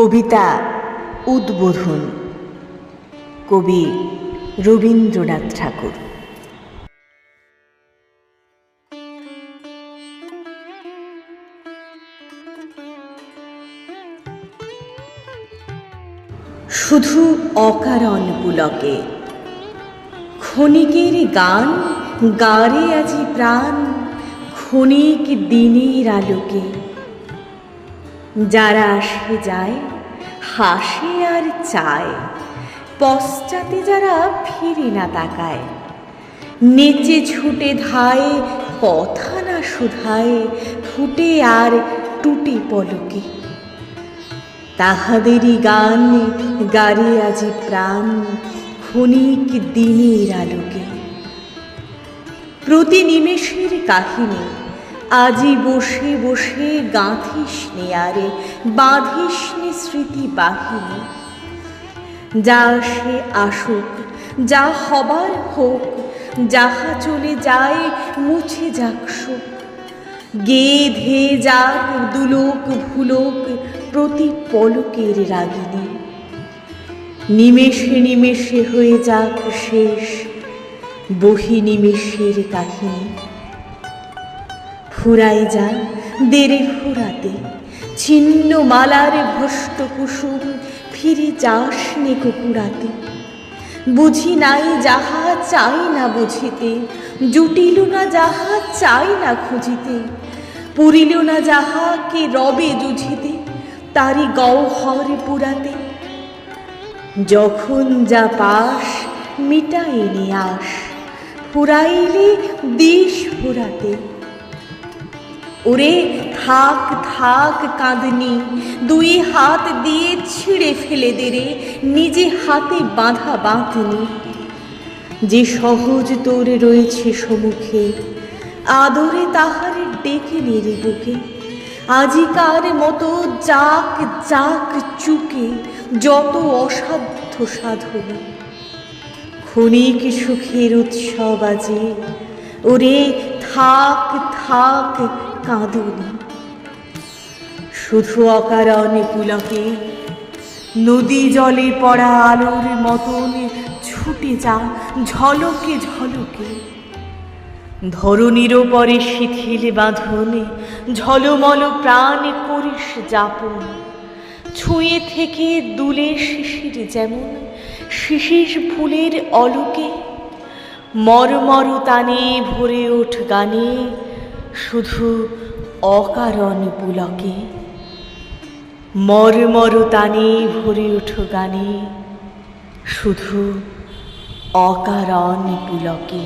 কবিতা উদ্বোধন। কবি রবীন্দ্রনাথ ঠাকুর। শুধু অকারণ পুলকে, ক্ষণিকের গান গারে আজি প্রাণ, ক্ষণিক দিনের আলোকে। যারা আসে যায়, হাসে আর চায়। পশ্চাতে যারা ফিরে না তাকায়, নেচে ছুটে ধায়, কথা না শুধায়, ফুটে আর টুটে পলকে। তাহাদেরই গান গারে আজি প্রাণ, ক্ষণিক দিনের আলোকে। প্রতি নিমেষের কাহিনী আজি বসে বসে গাঁথিস নে আরে, বাঁধিস নে স্মৃতি বাহিনী। যা সে আসুক, যা হবার হোক, যাহা চলে যায় মুছে যাক শোক গে ধে যাক দুলোক ভুলোক প্রতি পলকের রাগিনী। নিমেষে নিমেষে হয়ে যাক শেষ বহি নিমেষের কাহিনী। ফুরাই যা দেরে ফুরাতে ছিন্ন মালার ভষ্ট কুসুম, ফিরে যাস নে কুকুরাতে। বুঝি নাই যাহা চাই না বুঝিতে, জুটিল না যাহা চাই না খুঁজিতে। পুরিল না যাহা কে রবে জুঝিতে তারি গৌহর পুরাতে। যখন যা পাস মিটাই আস ফুরাইলে দিস ফুরাতে ওরে থাক থাক কাঁদনি, দুই হাত দিয়ে ছিঁড়ে ফেলে দে রে, নিজে হাতে বাঁধা বাঁধনি। যে সহজ তোর রয়েছে সম্মুখে আদরে তাহার ডেকে নেড়ে বুকে। আজিকার মতো যাক যাক চুকে, যত অসাধ্য সাধনে। ক্ষণিক সুখের উৎসব আজি, ওরে থাক থাক কাঁদুনি শুধু অকারণে পুলকে নদী জলে পড়া আলোর মতন ছুটে যা ঝলকে ঝলকে। ধরণীর পরে শিথিল বাঁধনে ঝলমল প্রাণ করিস যাপন। ছুঁয়ে থেকে দুলে শিশির যেমন, শিশির ফুলের অলোকে মরমর তানে ভরে উঠ গানে, শুধু অকারণ পুলকে। মরমর তানে ভরে উঠ গানে, শুধু অকারণ পুলকে।